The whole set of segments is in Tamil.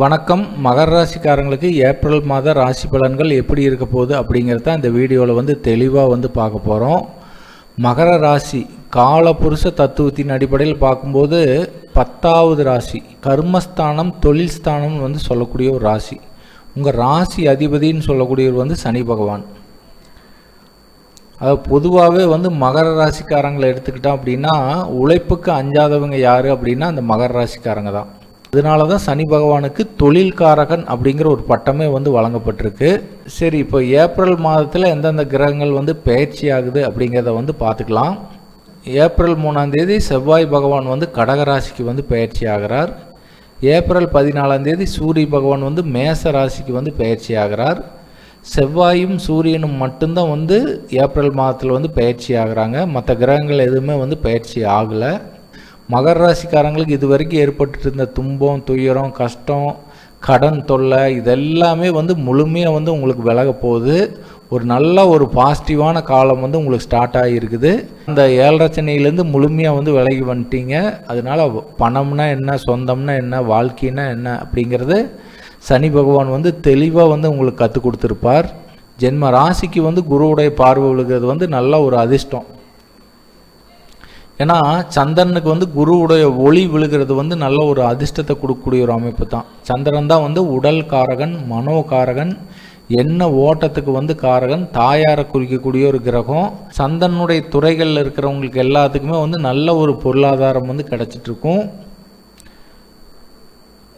வணக்கம். மகர ராசிக்காரங்களுக்கு ஏப்ரல் மாத ராசி பலன்கள் எப்படி இருக்க போகுது அப்படிங்கிறத இந்த வீடியோவில் வந்து தெளிவாக வந்து பார்க்க போகிறோம் மகர ராசி காலபுருஷ தத்துவத்தின் அடிப்படையில் பார்க்கும்போது பத்தாவது ராசி கர்மஸ்தானம் தொழில் ஸ்தானம்னு வந்து சொல்லக்கூடிய ஒரு ராசி. உங்கள் ராசி அதிபதின்னு சொல்லக்கூடியவர் வந்து சனி பகவான். அதாவது பொதுவாகவே வந்து மகர ராசிக்காரங்களை எடுத்துக்கிட்டோம் அப்படின்னா உழைப்புக்கு அஞ்சாதவங்க யார் அப்படின்னா அந்த மகர ராசிக்காரங்க தான். அதனால தான் சனி பகவானுக்கு தொழில்காரகன் அப்படிங்கிற ஒரு பட்டமே வந்து வழங்கப்பட்டிருக்கு. சரி இப்போ ஏப்ரல் மாதத்தில் எந்தெந்த கிரகங்கள் வந்து பயிற்சி ஆகுது அப்படிங்கிறத வந்து பார்த்துக்கலாம். ஏப்ரல் மூணாம் தேதி செவ்வாய் பகவான் வந்து கடகராசிக்கு வந்து பயிற்சி ஆகிறார். ஏப்ரல் பதினாலாம் தேதி சூரிய பகவான் வந்து மேச ராசிக்கு வந்து பயிற்சி ஆகிறார். செவ்வாயும் சூரியனும் மட்டும்தான் வந்து ஏப்ரல் மாதத்தில் வந்து பயிற்சி ஆகுறாங்க. மற்ற கிரகங்கள் எதுவுமே வந்து பயிற்சி ஆகலை. மகர ராசிக்காரங்களுக்கு இது வரைக்கும் ஏற்பட்டு இருந்த துன்பம் துயரம் கஷ்டம் கடன் தொல்லை இதெல்லாமே வந்து முழுமையாக வந்து உங்களுக்கு விலக போகுது. ஒரு நல்ல ஒரு பாசிட்டிவான காலம் வந்து உங்களுக்கு ஸ்டார்ட் ஆகியிருக்குது. அந்த ஏழரச்சனையிலேருந்து முழுமையாக வந்து விலகி வந்துட்டீங்க. அதனால பணம்னா என்ன சொந்தம்னா என்ன வாழ்க்கைனா என்ன அப்படிங்கிறது சனி பகவான் வந்து தெளிவாக வந்து உங்களுக்கு கற்றுக் கொடுத்துருப்பார். ஜென்ம ராசிக்கு வந்து குருவுடைய பார்வை விழுகிறது வந்து நல்ல ஒரு அதிர்ஷ்டம். ஏன்னா சந்திரனுக்கு வந்து குருவுடைய ஒளி விழுகிறது வந்து நல்ல ஒரு அதிர்ஷ்டத்தை கொடுக்கக்கூடிய ஒரு அமைப்பு தான். சந்திரன் தான் வந்து உடல் காரகன் மனோ காரகன் என்ன ஓட்டத்துக்கு வந்து காரகன் தாயாரை குறிக்கக்கூடிய ஒரு கிரகம். சந்தனுடைய துறைகளில் இருக்கிறவங்களுக்கு எல்லாத்துக்குமே வந்து நல்ல ஒரு பொருளாதாரம் வந்து கிடச்சிட்ருக்கும்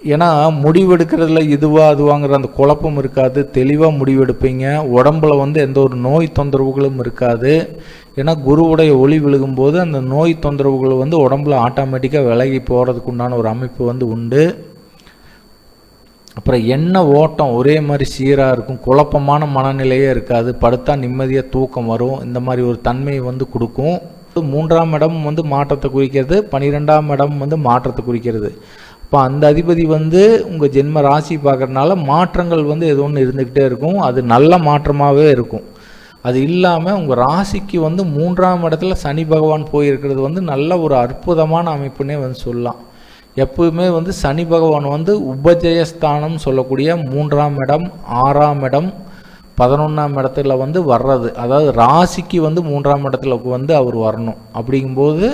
ஏன்னா முடிவெடுக்கிறதுல இதுவா அதுவாங்கிற அந்த குழப்பம் இருக்காது. தெளிவாக முடிவெடுப்பீங்க. உடம்புல வந்து எந்த ஒரு நோய் தொந்தரவுகளும் இருக்காது. ஏன்னா குருவுடைய ஒளி விழுகும்போது அந்த நோய் தொந்தரவுகள் வந்து உடம்புல ஆட்டோமேட்டிக்காக விலகி போகிறதுக்கு உண்டான ஒரு அமைப்பு வந்து உண்டு. அப்புறம் என்ன ஓட்டம்? ஒரே மாதிரி சீராக இருக்கும். குழப்பமான மனநிலையே இருக்காது. படுத்தா நிம்மதியாக தூக்கம் வரும். இந்த மாதிரி ஒரு தன்மையை வந்து கொடுக்கும். மூன்றாம் இடம் வந்து மாற்றத்தை குறிக்கிறது. பன்னிரெண்டாம் இடம் வந்து மாற்றத்தை குறிக்கிறது. இப்போ அந்த அதிபதி வந்து உங்கள் ஜென்ம ராசி பார்க்குறதுனால மாற்றங்கள் வந்து ஏதோ ஒன்று இருந்துக்கிட்டே இருக்கும். அது நல்ல மாற்றமாகவே இருக்கும். அது இல்லாமல் உங்கள் ராசிக்கு வந்து மூன்றாம் இடத்துல சனி பகவான் போயிருக்கிறது வந்து நல்ல ஒரு அற்புதமான அமைப்புனே வந்து சொல்லலாம். எப்பவுமே வந்து சனி பகவான் வந்து உபஜயஸ்தானம் சொல்லக்கூடிய மூன்றாம் இடம் ஆறாம் இடம் பதினொன்றாம் இடத்துல வந்து வர்றது. அதாவது ராசிக்கு வந்து மூன்றாம் இடத்துல வந்து அவர் வரணும். அப்படிங்கும்போது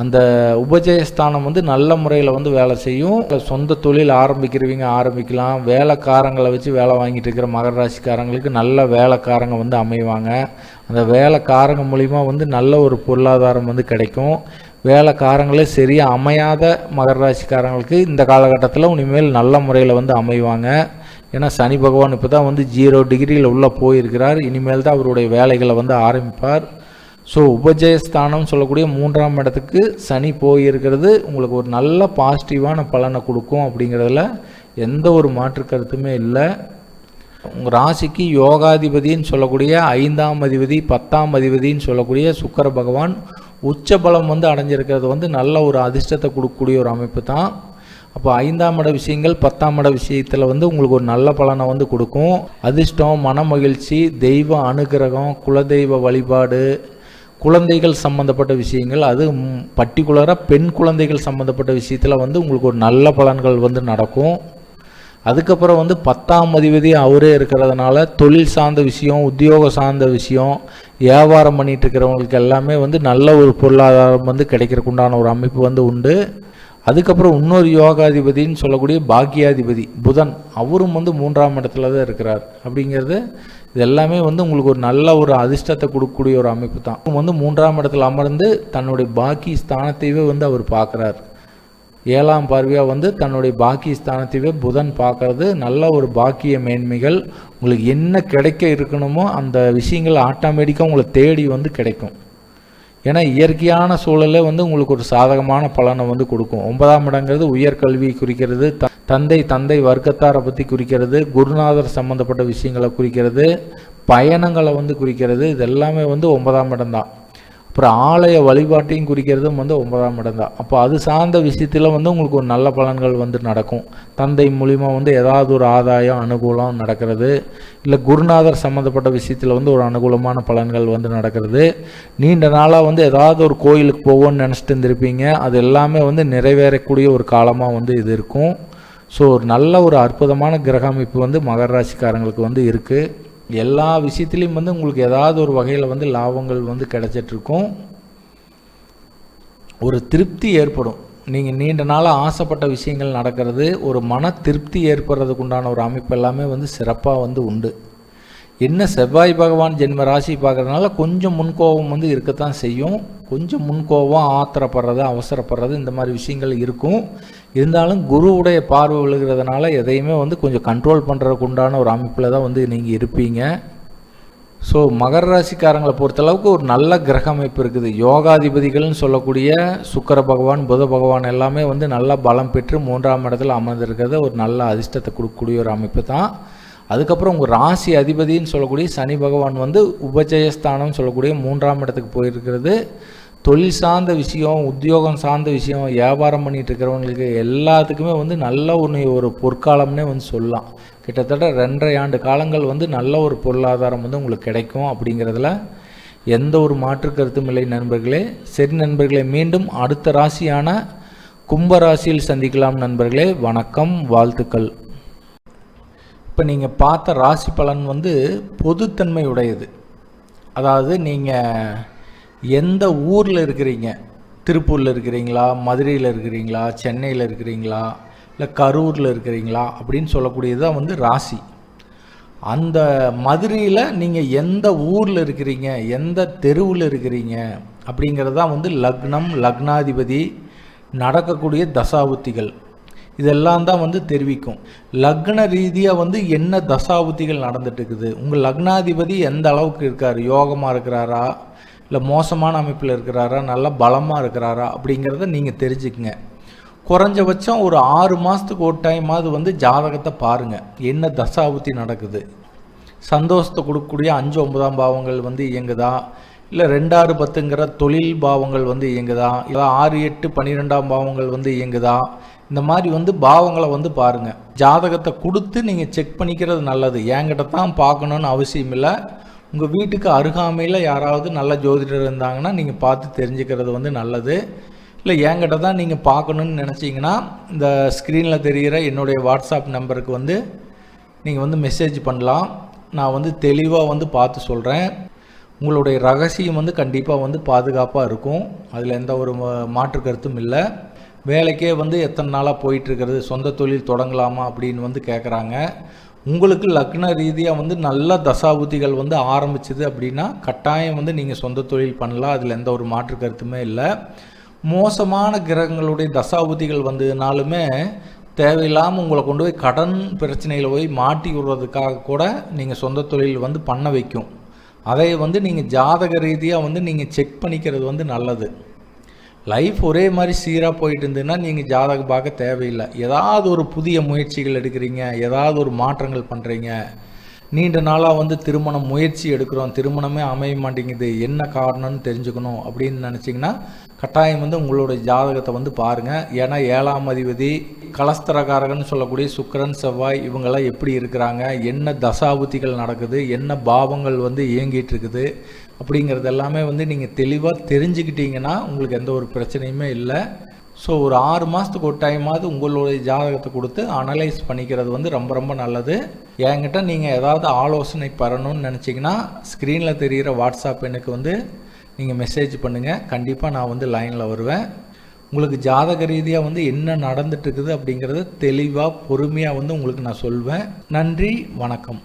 அந்த உபஜயஸ்தானம் வந்து நல்ல முறையில் வந்து வேலை செய்யும். சொந்த தொழில் ஆரம்பிக்கிறவங்க ஆரம்பிக்கலாம். வேலைக்காரங்களை வச்சு வேலை வாங்கிட்டு இருக்கிற மகர ராசிக்காரங்களுக்கு நல்ல வேலைக்காரங்க வந்து அமைவாங்க. அந்த வேலைக்காரங்க மூலிமா வந்து நல்ல ஒரு பொருளாதாரம் வந்து கிடைக்கும். வேலைக்காரங்களே சரியாக அமையாத மகர ராசிக்காரங்களுக்கு இந்த காலகட்டத்தில் இனிமேல் நல்ல முறையில் வந்து அமைவாங்க. ஏன்னா சனி பகவான் இப்போ தான் வந்து ஜீரோ டிகிரியில் உள்ளே போயிருக்கிறார். இனிமேல் தான் அவருடைய வேலைகளை வந்து ஆரம்பிப்பார். ஸோ உபஜயஸ்தானம் சொல்லக்கூடிய மூன்றாம் இடத்துக்கு சனி போயிருக்கிறது. உங்களுக்கு ஒரு நல்ல பாசிட்டிவான பலனை கொடுக்கும் அப்படிங்கிறதுல எந்த ஒரு மாற்று கருத்துமே இல்லை. உங்கள் ராசிக்கு யோகாதிபதின்னு சொல்லக்கூடிய ஐந்தாம் அதிபதி பத்தாம் அதிபதின்னு சொல்லக்கூடிய சுக்கர பகவான் உச்ச பலம் வந்து அடைஞ்சிருக்கிறது வந்து நல்ல ஒரு அதிர்ஷ்டத்தை கொடுக்கக்கூடிய ஒரு அமைப்பு தான். அப்போ ஐந்தாம் இட விஷயங்கள் பத்தாம் இட விஷயத்தில் வந்து உங்களுக்கு ஒரு நல்ல பலனை வந்து கொடுக்கும். அதிர்ஷ்டம் மன மகிழ்ச்சி தெய்வ அனுகிரகம் குலதெய்வ வழிபாடு குழந்தைகள் சம்மந்தப்பட்ட விஷயங்கள் அது பர்டிகுலராக பெண் குழந்தைகள் சம்மந்தப்பட்ட விஷயத்தில் வந்து உங்களுக்கு ஒரு நல்ல பலன்கள் வந்து நடக்கும். அதுக்கப்புறம் வந்து பத்தாம் அதிபதி அவரே இருக்கிறதுனால தொழில் சார்ந்த விஷயம் உத்தியோக சார்ந்த விஷயம் வியாபாரம் பண்ணிகிட்டு இருக்கிறவங்களுக்கு எல்லாமே வந்து நல்ல ஒரு பொருளாதாரம் வந்து கிடைக்கிறதுக்கு உண்டான ஒரு அமைப்பு வந்து உண்டு. அதுக்கப்புறம் இன்னொரு யோகாதிபதின்னு சொல்லக்கூடிய பாக்கியாதிபதி புதன் அவரும் வந்து மூன்றாம் இடத்துல தான் இருக்கிறார். அப்படிங்கிறது இது எல்லாமே வந்து உங்களுக்கு ஒரு நல்ல ஒரு அதிர்ஷ்டத்தை கொடுக்கக்கூடிய ஒரு அமைப்பு தான். வந்து மூன்றாம் இடத்துல அமர்ந்து தன்னுடைய பாக்கி ஸ்தானத்தையே வந்து அவர் பார்க்குறார். ஏழாம் பார்வையாக வந்து தன்னுடைய பாக்கி ஸ்தானத்தையே புதன் பார்க்கறது. நல்ல ஒரு பாக்கிய மேன்மைகள். உங்களுக்கு என்ன கிடைக்க இருக்கணுமோ அந்த விஷயங்கள் ஆட்டோமேட்டிக்காக உங்களை தேடி வந்து கிடைக்கும். ஏன்னா இயற்கையான சூழலே வந்து உங்களுக்கு ஒரு சாதகமான பலனை வந்து கொடுக்கும். ஒன்பதாம் இடங்கிறது உயர்கல்வி குறிக்கிறது த தந்தை தந்தை வர்க்கத்தாரை பற்றி குறிக்கிறது குருநாதர் சம்மந்தப்பட்ட விஷயங்களை குறிக்கிறது பயணங்களை வந்து குறிக்கிறது இது எல்லாமே வந்து ஒன்பதாம் இடம்தான். அப்புறம் ஆலய வழிபாட்டையும் குறிக்கிறதும் வந்து ஒன்பதாம் இடம் தான். அப்போ அது சார்ந்த விஷயத்தில் வந்து உங்களுக்கு ஒரு நல்ல பலன்கள் வந்து நடக்கும். தந்தை மூலிமா வந்து ஏதாவது ஒரு ஆதாயம் அனுகூலம் நடக்கிறது. இல்லை குருநாதர் சம்மந்தப்பட்ட விஷயத்தில் வந்து ஒரு அனுகூலமான பலன்கள் வந்து நடக்கிறது. நீண்ட நாளாக வந்து ஏதாவது ஒரு கோயிலுக்கு போவோம்னு நினச்சிட்டு இருந்திருப்பீங்க. அது எல்லாமே வந்து நிறைவேறக்கூடிய ஒரு காலமாக வந்து இது இருக்கும். ஸோ ஒரு நல்ல ஒரு அற்புதமான கிரக அமைப்பு வந்து மகர ராசிக்காரங்களுக்கு வந்து இருக்குது எல்லா விஷயத்துலேயும் வந்து உங்களுக்கு ஏதாவது ஒரு வகையில் வந்து லாபங்கள் வந்து கிடச்சிட்ருக்கும். ஒரு திருப்தி ஏற்படும். நீங்கள் நீண்ட நாளாக ஆசைப்பட்ட விஷயங்கள் நடக்கிறது ஒரு மன திருப்தி ஏற்படுறதுக்கு உண்டான ஒரு அமைப்பு எல்லாமே வந்து சிறப்பாக வந்து உண்டு. என்ன செவ்வாய் பகவான் ஜென்ம ராசி பார்க்குறதுனால கொஞ்சம் முன்கோபம் வந்து இருக்கத்தான் செய்யும். கொஞ்சம் முன்கோபம் ஆத்திரப்படுறது அவசரப்படுறது இந்த மாதிரி விஷயங்கள் இருக்கும். இருந்தாலும் குருவுடைய பார்வை விழுகிறதுனால எதையுமே வந்து கொஞ்சம் கண்ட்ரோல் பண்ணுறதுக்கு உண்டான ஒரு அமைப்பில் தான் வந்து நீங்கள் இருப்பீங்க. ஸோ மகர ராசிக்காரங்களை பொறுத்தளவுக்கு ஒரு நல்ல கிரக அமைப்பு இருக்குது. யோகாதிபதிகள்னு சொல்லக்கூடிய சுக்கர பகவான் புத பகவான் எல்லாமே வந்து நல்லா பலம் பெற்று மூன்றாம் இடத்துல அமர்ந்திருக்கிறது ஒரு நல்ல அதிர்ஷ்டத்தை கொடுக்கக்கூடிய ஒரு அமைப்பு தான். அதுக்கப்புறம் உங்கள் ராசி அதிபதின்னு சொல்லக்கூடிய சனி பகவான் வந்து உபஜயஸ்தானம் சொல்லக்கூடிய மூன்றாம் இடத்துக்கு போயிருக்கிறது. தொழில் சார்ந்த விஷயம் உத்தியோகம் சார்ந்த விஷயம் வியாபாரம் பண்ணிட்டு இருக்கிறவங்களுக்கு எல்லாத்துக்குமே வந்து நல்ல ஒன்று ஒரு பொற்காலம்னே வந்து சொல்லலாம். கிட்டத்தட்ட ரெண்டரை ஆண்டு காலங்கள் வந்து நல்ல ஒரு பொருளாதாரம் வந்து உங்களுக்கு கிடைக்கும் அப்படிங்கிறதுல எந்த ஒரு மாற்று கருத்தும் இல்லை நண்பர்களே. சரி நண்பர்களே மீண்டும் அடுத்த ராசியான கும்பராசியில் சந்திக்கலாம் நண்பர்களே. வணக்கம் வாழ்த்துக்கள். இப்போ நீங்கள் பார்த்த ராசி பலன் வந்து பொதுத்தன்மை உடையது அதாவது நீங்கள் எந்த ஊரில் இருக்கிறீங்க? திருப்பூரில் இருக்கிறீங்களா? மதுரையில் இருக்கிறீங்களா? சென்னையில் இருக்கிறீங்களா? இல்லை கரூரில் இருக்கிறீங்களா? அப்படின்னு சொல்லக்கூடியது தான் வந்து ராசி. அந்த மதுரையில் நீங்கள் எந்த ஊரில் இருக்கிறீங்க? எந்த தெருவில் இருக்கிறீங்க? அப்படிங்கிறது தான் வந்து லக்னம் லக்னாதிபதி நடக்கக்கூடிய தசாபுத்திகள். இதெல்லாம் தான் வந்து தெரிவிக்கும். லக்ன ரீதியாக வந்து என்ன தசாபுத்திகள் நடந்துட்டு இருக்குது? உங்கள் லக்னாதிபதி எந்த அளவுக்கு இருக்கார்? யோகமாக இருக்கிறாரா? இல்லை மோசமான அமைப்பில் இருக்கிறாரா நல்லா பலமாக இருக்கிறாரா அப்படிங்கிறத நீங்கள் தெரிஞ்சுக்குங்க. குறைஞ்சபட்சம் ஒரு ஆறு மாதத்துக்கு ஒரு டைமாவது வந்து ஜாதகத்தை பாருங்கள் என்ன தசாபுத்தி நடக்குது? சந்தோஷத்தை கொடுக்கக்கூடிய அஞ்சு ஒன்பதாம் பாவங்கள் வந்து இயங்குதா? இல்லை ரெண்டாறு பத்துங்கிற தொழில் பாவங்கள் வந்து இயங்குதா? இல்லை ஆறு எட்டு பன்னிரெண்டாம் பாவங்கள் வந்து இயங்குதா? இந்த மாதிரி வந்து பாவங்களை வந்து பாருங்கள் ஜாதகத்தை கொடுத்து நீங்கள் செக் பண்ணிக்கிறது நல்லது. என்கிட்ட தான் பார்க்கணுன்னு அவசியம் இல்லை உங்கள் வீட்டுக்கு அருகாமையில் யாராவது நல்ல ஜோதிடர் இருந்தாங்கன்னா நீங்கள் பார்த்து தெரிஞ்சுக்கிறது வந்து நல்லது. இல்லை என்கிட்ட தான் நீங்கள் பார்க்கணுன்னு நினச்சிங்கன்னா இந்த ஸ்க்ரீனில் தெரிகிற என்னுடைய வாட்ஸ்அப் நம்பருக்கு வந்து நீங்கள் வந்து மெசேஜ் பண்ணலாம். நான் வந்து தெளிவாக வந்து பார்த்து சொல்கிறேன் உங்களுடைய ரகசியம் வந்து கண்டிப்பாக வந்து பாதுகாப்பாக இருக்கும். அதில் எந்த ஒரு மாற்று கருத்தும் இல்லை. வேலைக்கே வந்து எத்தனை நாளாக போயிட்டுருக்கிறது சொந்த தொழில் தொடங்கலாமா அப்படின்னு வந்து கேட்குறாங்க உங்களுக்கு லக்ன ரீதியாக வந்து நல்ல தசாபுத்திகள் வந்து ஆரம்பிச்சுது அப்படின்னா கட்டாயம் வந்து நீங்கள் சொந்த தொழில் பண்ணலாம். அதில் எந்த ஒரு மாற்று கருத்துமே இல்லை. மோசமான கிரகங்களுடைய தசாபுத்திகள் வந்ததுனாலுமே தேவையில்லாமல் உங்களை கொண்டு போய் கடன் பிரச்சனையில் போய் மாட்டி விடுறதுக்காக கூட நீங்கள் சொந்த தொழில் வந்து பண்ண வைக்கும். அதை வந்து நீங்கள் ஜாதக ரீதியாக வந்து நீங்கள் செக் பண்ணிக்கிறது வந்து நல்லது. லைஃப் ஒரே மாதிரி சீராக போயிட்டு இருந்ததுன்னா நீங்கள் ஜாதகம் பார்க்க தேவையில்லை. ஏதாவது ஒரு புதிய முயற்சிகள் எடுக்கிறீங்க ஏதாவது ஒரு மாற்றங்கள் பண்ணுறீங்க நீண்ட நாளாக வந்து திருமணம் முயற்சி எடுக்கிறோம் திருமணமே அமைய மாட்டேங்குது. என்ன காரணம்னு தெரிஞ்சுக்கணும் அப்படின்னு நினச்சிங்கன்னா கட்டாயம் வந்து உங்களுடைய ஜாதகத்தை வந்து பாருங்கள் ஏன்னா ஏழாம் அதிபதி கலஸ்தரகாரகன்னு சொல்லக்கூடிய சுக்கரன் செவ்வாய் இவங்கெல்லாம் எப்படி இருக்கிறாங்க? என்ன தசாபுத்திகள் நடக்குது? என்ன பாவங்கள் வந்து இயங்கிட்டு இருக்குது அப்படிங்கிறது எல்லாமே வந்து நீங்கள் தெளிவாக தெரிஞ்சுக்கிட்டீங்கன்னா உங்களுக்கு எந்த ஒரு பிரச்சனையுமே இல்லை. ஸோ ஒரு ஆறு மாதத்துக்கு ஒரு டைமாவது உங்களுடைய ஜாதகத்தை கொடுத்து அனலைஸ் பண்ணிக்கிறது வந்து ரொம்ப ரொம்ப நல்லது. என்கிட்ட நீங்கள் ஏதாவது ஆலோசனை பெறணும்னு நினச்சிங்கன்னா ஸ்க்ரீனில் தெரிகிற வாட்ஸ்அப் எனக்கு வந்து நீங்கள் மெசேஜ் பண்ணுங்கள் கண்டிப்பாக நான் வந்து லைனில் வருவேன். உங்களுக்கு ஜாதக ரீதியாக வந்து என்ன நடந்துட்டுருக்குது அப்படிங்கிறத தெளிவாக பொறுமையாக வந்து உங்களுக்கு நான் சொல்வேன். நன்றி வணக்கம்.